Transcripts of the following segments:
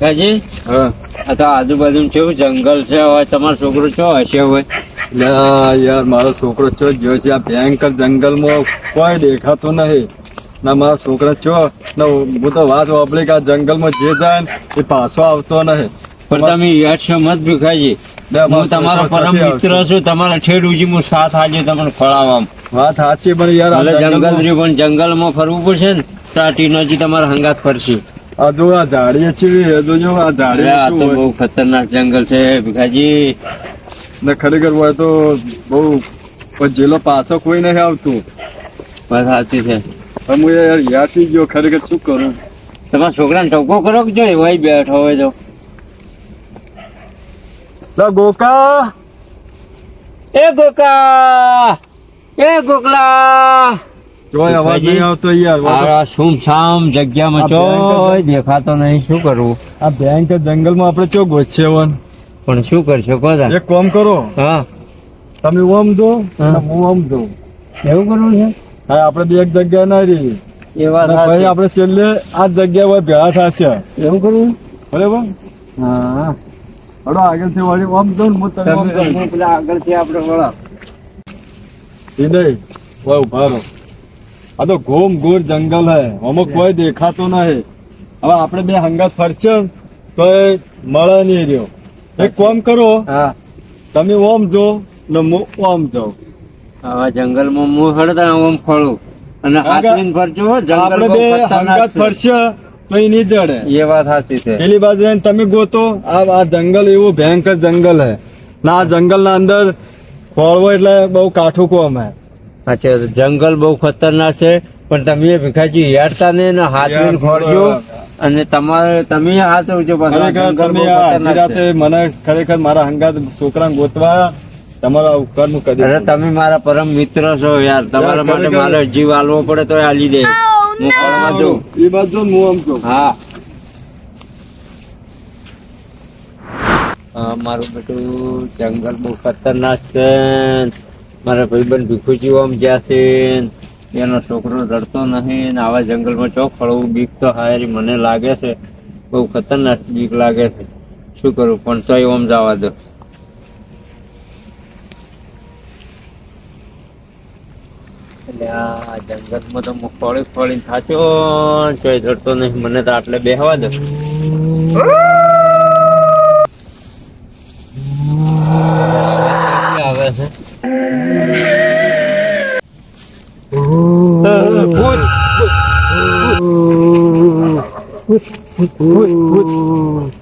ભીખાજી હા. આ તો આજુબાજુ કેવું જંગલ છે? હવે તમારો છોકરો છો હશે હવે? યાર મારો છોકરો છો ગયો છે? આ ભયંકર જંગલમાં કોઈ દેખાતો નહીં. ના મારો છોકરો છો ને હું તો વાત વાપરી કે આ જંગલમાં જે જાય ને એ પાછો આવતો નહીં. પણ તમે યાદ છો મત ભીખાજી? હું તમારો પરમ મિત્ર છું તમારા છેડ ઉજી હું સાથ આજે તમને ફળાવવા વાત સાચી પણ યાર જંગલ પણ જંગલમાં ફરવું પડશે ને તો આ ટીનોજી તમારા હંગાત ફરશે. આ જો આ ઝાડીએ છે જો જો આ ઝાડીએ આ તો બહુ ખતરનાક જંગલ છે ભીખાજી. ને ખરેખર હોય તો બહુ પણ જેલો પાછો કોઈ નહીં આવતું. બસ સાચી છે. હું યાર યાદ ગયો ખરેખર શું કરું? તમારા છોકરાને ટોકો કરો કે જો એવાય બેઠો હોય તો? લા ગોકા. એ ગોકા! એ ગોકલા! જોય અવાજ નહીં આવતો યાર આ સુમસામ જગ્યામાં ચોય દેખાતો નહીં શું કરવું આ ભયંકર જંગલમાં આપણે ચો ગોચે પણ શું કરશો કોદા એક કામ કરો. હા. તમે ઓમ હું. ઓમ એવું કરવું છે? હા આપણે બે એક જગ્યા ના રહી ભાઈ આપડે આપણે છેલ્લે આ જગ્યા પર ભેળા થશે એવું કરવું બરાબર? હા. હડો આગળથી વળી ઓમ ને હું તને ઓમ દઉં. તમે આગળથી આપણે વળો. હૃદય ઊભા રહો. આ તો ઘોમ ઘોર જંગલ હે. આમાં કોઈ દેખાતો નહીં. હવે આપણે બે હંગાત ફરશે તો એ મળે નહીં રહ્યો. એક કોમ કરો. તમે ઓમ જો ને હું ઓમ જાઉં. આવા જંગલમાં હું હળતા ઓમ ફળું. અને હાથવીને ફરજો જંગલ આપણે બે હંગાત ફરશે તો એ નહીં જડે. એ વાત સાચી છે. પેલી બાજુ તમે ગોતો. આ આ જંગલ એવું ભયંકર જંગલ હે. ના આ જંગલ ના અંદર ફળવો એટલે બહુ કાઠું કોમ હે. અચ્છા જંગલ બહુ ખતરનાક છે. પણ તમે ભીખાજી હેડતા ને ને હાથવીને યાર, અને તમારે તમે હાથ રાતે મને ખરેખર મારા હંગાત છોકરા ગોતવા તમારા ઉપકારનું અરે તમે મારા પરમ મિત્ર છો યાર. તમારા માટે. મારે જીવ આલવો પડે તો આલી દે. હું ખોળવા જઉં. એ બાજુ હું આમ છું હા. હા, મારું બેટું જંગલ બહુ ખતરનાક છે. મારા ભાઈબંધ ભીખુજી આમ જ્યાં છે એનો છોકરો રડતો નહીં ને આવા જંગલમાં ચોક ફળવું બીક તો હારી મને લાગે છે. બહુ ખતરનાક બીક લાગે છે. શું કરું? પણ તોય ઓમ જવા દો. જંગલમાં તો હું ફળી ફળીને થાચો ચોય રડતો નહીં. મને તો આટલે બેહવા દો આવે છે?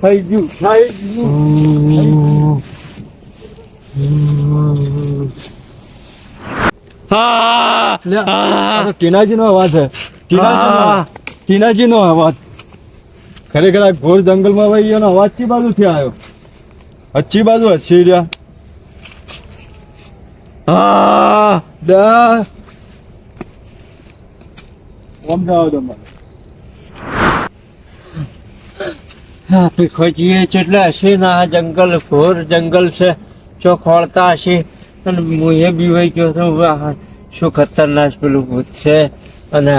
થઈ ગયું થઈ ગયું ટીનાજી નો અવાજ છે. ટીનાજી નો અવાજ. ખરેખર આ ઘોર જંગલમાં ભાઈ એનો અવાજ ચી બાજુ થી આવ્યો. અચ્છી બાજુ હસી રહ્યા. જાવ દો મને. આપણે ખોજીએ એટલે હશે ને આ જંગલ ઘોર જંગલ છે ચો ખોળતા હશે અને હું એ બીવાઈ ગયો છું શું ખતરનાક પેલું ભૂત છે અને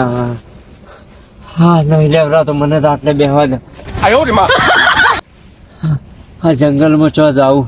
હા નહીં લેવરા તો મને તો આટલે બેહવા દે આ જંગલમાં ચો જાવું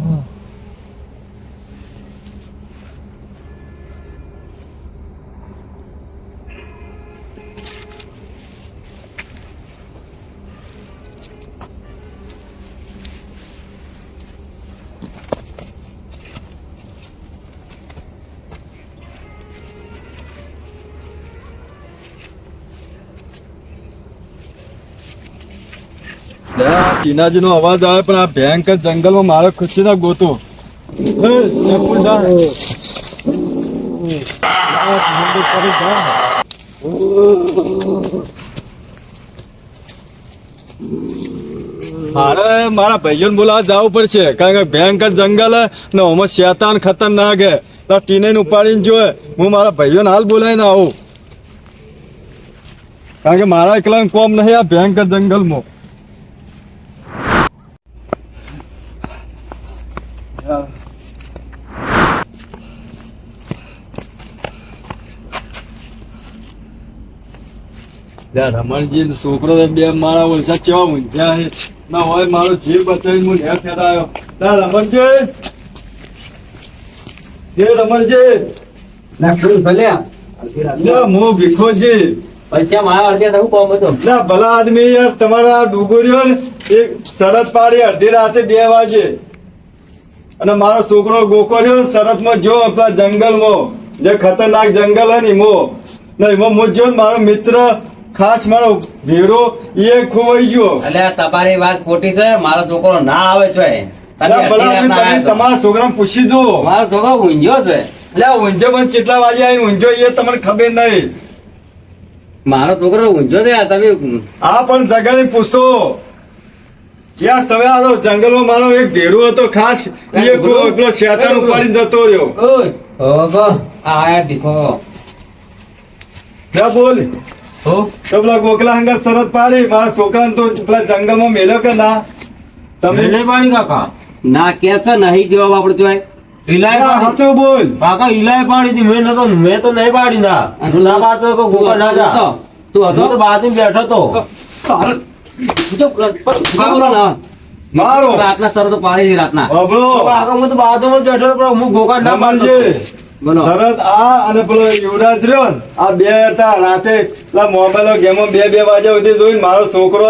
ટીનાજી નો અવાજ આવે, પણ આ ભયંકર જંગલમાં મારે ખુશી ના ગોતો. મારે, મારા ભાઈઓને બોલાવવા જવું પડશે, કારણ કે ભયંકર જંગલ ને ઓમાં શેતાન ખતરનાક હે. તો ટીને ઉપાડીને જોયે હું મારા ભાઈઓને હાલ બોલાવીને આવું. કારણ કે મારા એકલા કોમ નહીં આ ભયંકર જંગલમાં. રમણજી છોકરો બે મારા ઓછા ચેવા મૂંઝ્યા છે? ના હોય મારો જીવ બચાવી હું નેર ફેરાયો. ના રમણજી. જે રમણજી. ના શું ભલ્યા. હું ભીખોજી. પૈસા મારા અડધે થવું કોમ હતો લે ભલા આદમી યાર તમારા ડુગુરીઓ ને એક શરત પાડી અડધી રાતે બે વાગે. અને મારો છોકરો ગોકો ને શરતમાં જો આપણા જંગલમાં જે ખતરનાક જંગલ હે ને એમાં. ને એમાં હું જો મારો મિત્ર ખાસ મારો ભેરો એ ખોવાઈ ગયો. એટલે તમારી વાત ખોટી છે. મારો છોકરો ના આવે છે. તમારા પૂછી મારો છોકરો છે. ઊંઝો બંધ કેટલા વાગે આવીને ઊંઝો એ તમને ખબર નહીં. મારો છોકરો ઊંઝ્યો છે તમે આ પણ જગાને પૂછો. યાર તમે આ જંગલમાં મારો એક ભેરો હતો ખાસ. એ કો- શેતાન ઉપાડીને જતો રહ્યો. ઓય. ઓગો આ ભીખો. જા બોલ. તો પેલા ગોકલા હંગા શરત પાડી મારા છોકરાને તો પેલા જંગલમાં મેલ્યો કે ના તમે નહીં પાડી કાકા ના કે છે નહીં જવાબ આપણે જોઈએ ઇલાય યા બોલ કાકા ઇલાય પાડી હતી મેં નતો મેં તો નહીં પાડી ના હું ના પાડતો તો ગોપા ના જા તું હતો તો બાજુ બેઠો તો મારો. રાતના તરત પાડી રાતના. બબલો કાકા હું તો બાજુમાં જ બેઠો પણ હું ગોકા ના મારજે શરત આ અને પેલો યુવરાજ રહ્યો ને આ બે હતા રાતે. પેલા મોબાઈલ ગેમો બે બે વાગ્યા સુધી જોઈને મારો છોકરો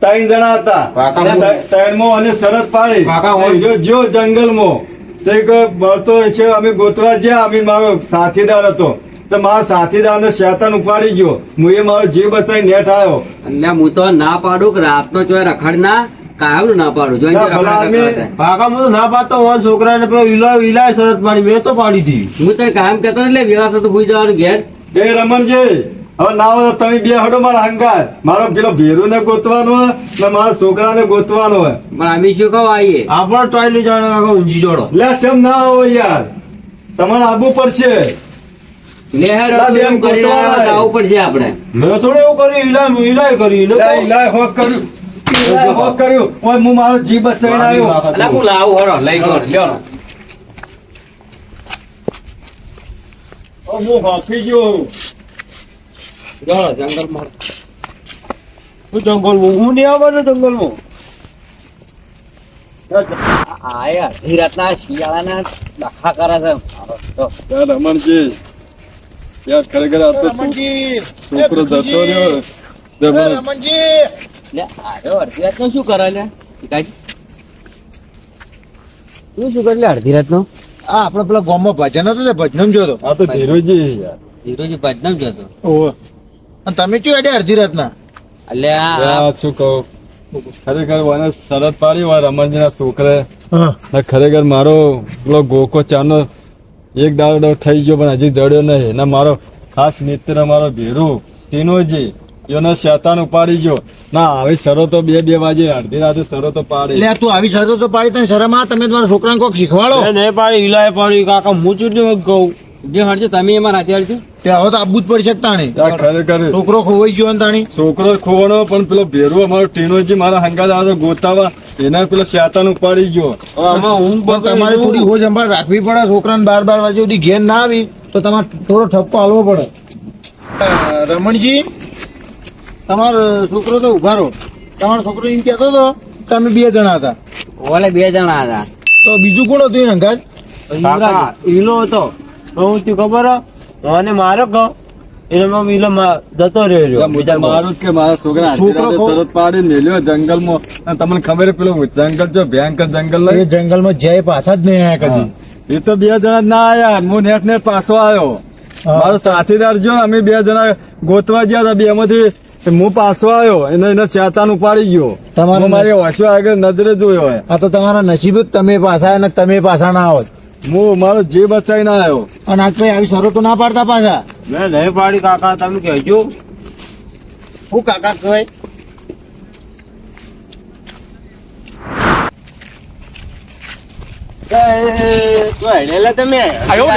ત્રણ જણા હતા. ત્રણ અને ત- અને શરત પાડી. જો જંગલ જંગલમાં. તે મળતો બળતો છે અમે ગોતવા જ્યાં અમે મારો સાથીદાર હતો. તો મારા સાથીદારને શેતાન ઉપાડી ગયો. હું એ મારો જીવ બચાવી નેઠ આવ્યો એટલે હું તો ના પાડું કે રાતનો ચોય રખડ ના કાયમ ના પાડું જોઈ કાકા હું તો ના પાડતો હું છોકરાને પેલો વિલાય શરત પાડી મેં તો પાડી હતી. હું તને કામ કહેતો ને એટલે વ્યવસ્થા તો ભૂઈ જવાનું ઘેર. એ રમણજી હવે ના હોય તો તમે બે હડો મારા હંકાર મારો પેલો ભેરુ ને ગોતવાનો હોય ને મારા છોકરાને ગોતવાનો હોય. પણ અમે શું કહો આવીએ આપણે ટ્રાય લઈ જવાનો કાકા ઊંચી જોડો લે ચમ ના આવો યાર. તમારે આવવું પડશે. મેં થોડું એવું કર્યું ઇલાય ઇલાય કર્યું ઇલાય હોક કર્યું. હોક કર્યું. ઓય હું મારો જીવ બચાવીને આવ્યો. એટલે હું લાવું હરો લઈ ગયો લ્યો. હું હાંફી ગયો. લ્યો જંગલમાં. હું જંગલમાં હું નહીં આવવાનો જંગલમાં? આયા અડધી રાતના શિયાળાના ડખા કરે છે. મારો રમણજી. યાર ખરેખર આ તો છોકરો જતો રહ્યો જબર. લે આયો અડધી રાતનો શું કરે લે? પિતાજી શું કરે લે અડધી રાતનો? આ આપડે પેલા ગામમાં ભજન હતું તે ભજન જોતો. આ તો ધીરુજી યાર. ધીરોજી જોતો. જતો અને તમે શું અડે અડધી રાતના? એટલે આ શું કહું? ખરેખર મને શરત પાડી હોય રમણજીના છોકરે. ખરેખર મારો પેલો ગોકો ચાનો એક દાડો થઈ ગયો પણ હજી જડ્યો નહીં. ને મારો ખાસ મિત્ર મારો ભીરુ ટીનોજી. એનો શેતાન ઉપાડી ગયો. ના આવી શરતો બે બે વાજે અડધી રાતે શરતો પાડી. લે તું આવી શરતો પાડી તને શરમ આ તમે તમારા છોકરાને કોક શીખવાડો. નહીં પાડી ઇલાય પાડી કાકા હું ચૂંટણી કહું. જે હરજો તમે એમાં રાતે તે હવે તો આબુ જ પડશે તાણી. ખરેખર. છોકરો ખોવાઈ ગયો ને તાણી. છોકરો ખોવાનો પણ પેલો ભેરો અમારો ટીનોજી મારા હંગાત આવે ગોતાવા એના પેલો શેતાન ઉપાડી ગયો. આમાં હું પણ તમારે થોડી હોજ સંભાળ રાખવી પડે છોકરાને બાર બાર વાગે સુધી ઘેર ના આવી તો તમારે થોડો ઠપકો હાલવો પડે. રમણજી? તમારો છોકરો તો ઊભા રહો. તમારો છોકરો એમ કહેતો હતો કે અમે બે જણા હતા. ઓલે બે જણા હતા. તો બીજું કોણ હતું એને અંગાજ ઈલો હતો. તો હું તું ખબર હે? મને મારો કહો. એને ઈલો જતો રહ્યો મારું કે મારા છોકરા શરત પાડી મેલ્યો જંગલમાં. તમને ખબર પેલો જંગલ જો ભયંકર જંગલ એ જંગલમાં જય પાછા જ નહીં આયા કદી. એ તો બે જણા ના આયા. હું નેટ નેટ પાછો આવ્યો. મારો સાથીદાર જો અમે બે જણા ગોતવા ગયા હતા. બે માંથી હું પાછો આવ્યો એને એને શેતાન ઉપાડી ગયો. તમારે મારી વાંચવા આગળ નજરે જોયો હોય. આ તો તમારા નસીબ જ તમે પાછા અને તમે પાછા ના આવો હું મારો જે બચાવી ના આવ્યો. અને આજ ભાઈ આવી શરતો ના પાડતા પાછા. મેં નહીં પાડી કાકા તમે કહેજો. હું કાકા કહેવાય? તો હેડેલા તમે. આવ્યો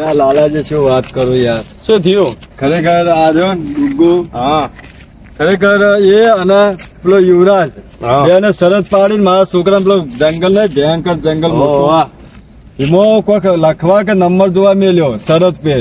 ના, લાલાજી શું વાત કરું યાર? શું થયું? ખરેખર આ જો ગુગુ હા. ખરેખર એ અને પેલો યુવરાજ એને શરત પાડીને મારા છોકરા પેલો જંગલ ને ભયંકર જંગલ એમાં કોઈક લખવા કે નંબર જોવા મેલ્યો શરત પે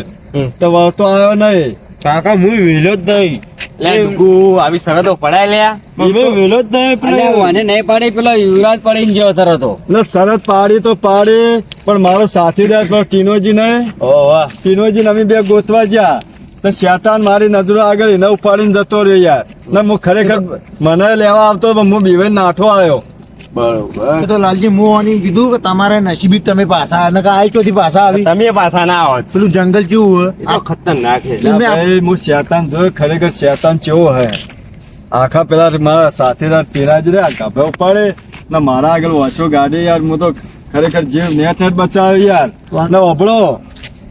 તો વાતો આવ્યો નહીં. કાકા હું વેલો જ નહીં. આવી શરતો પડાય લ્યા. મેં વેલો જ નહીં અલ્યા મને નહીં પાડી પેલો યુવરાજ પડીને ગયો શરતો. ને શરત પાડી તો પાડી પણ મારો સાથીદાર પેલો ટીનોજી ને ઓહો ટીનોજી ને અમે બે ગોતવા ગયા તો શેતાન મારી નજરો આગળ એને ઉપાડીને જતો રહ્યો યાર. ને હું ખરેખર મને લેવા આવતો પણ હું બીવે નાઠો આવ્યો. બરોબર. તો લાલજી હું આની કીધું કે તમારે નસીબી તમે પાછા અને કે આ ચોથી પાછા આવી. તમે પાછા ના આવો પેલું જંગલ ચેવું હોય. આ ખતરનાક છે. ભાઈ હું શેતાન જોયો ખરેખર શેતાન ચેવો હે? આખા પેલા મારા સાથેદાર ટીરાજ રે આ ગભે ઉપાડે. ને મારા આગળ વાંચો ગાડી યાર હું તો ખરેખર જીવ નેટ નેટ બચાવ્યો યાર. ને ઓબળો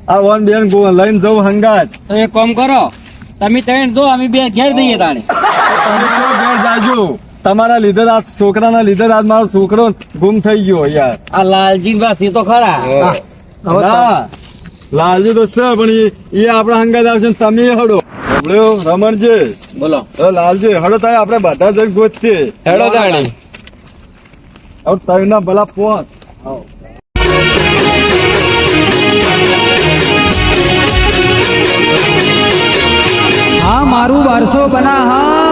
આ વન બેન ગો- લઈને જવું હંગાત. તો એક કામ કરો તમે ત્રણ જો અમે બે ઘેર દઈએ તાણે. તમે ઘેર જાજો. તમારા લીધે આ છોકરાના લીધે આજ મારો છોકરો ગુમ થઈ ગયો યાર. આ લાલજી વાસી તો ખરા. ના લાલજી તો છે પણ એ આપણા હંગાત આવશે તમે હડો. ઓબળ્યો રમણજી બોલો. હવે લાલજી હડો થાય આપણે બધા જ ગોતીએ. હેડો તાણી. હવે ભલા પોત. હા મારું વારસો બના હા.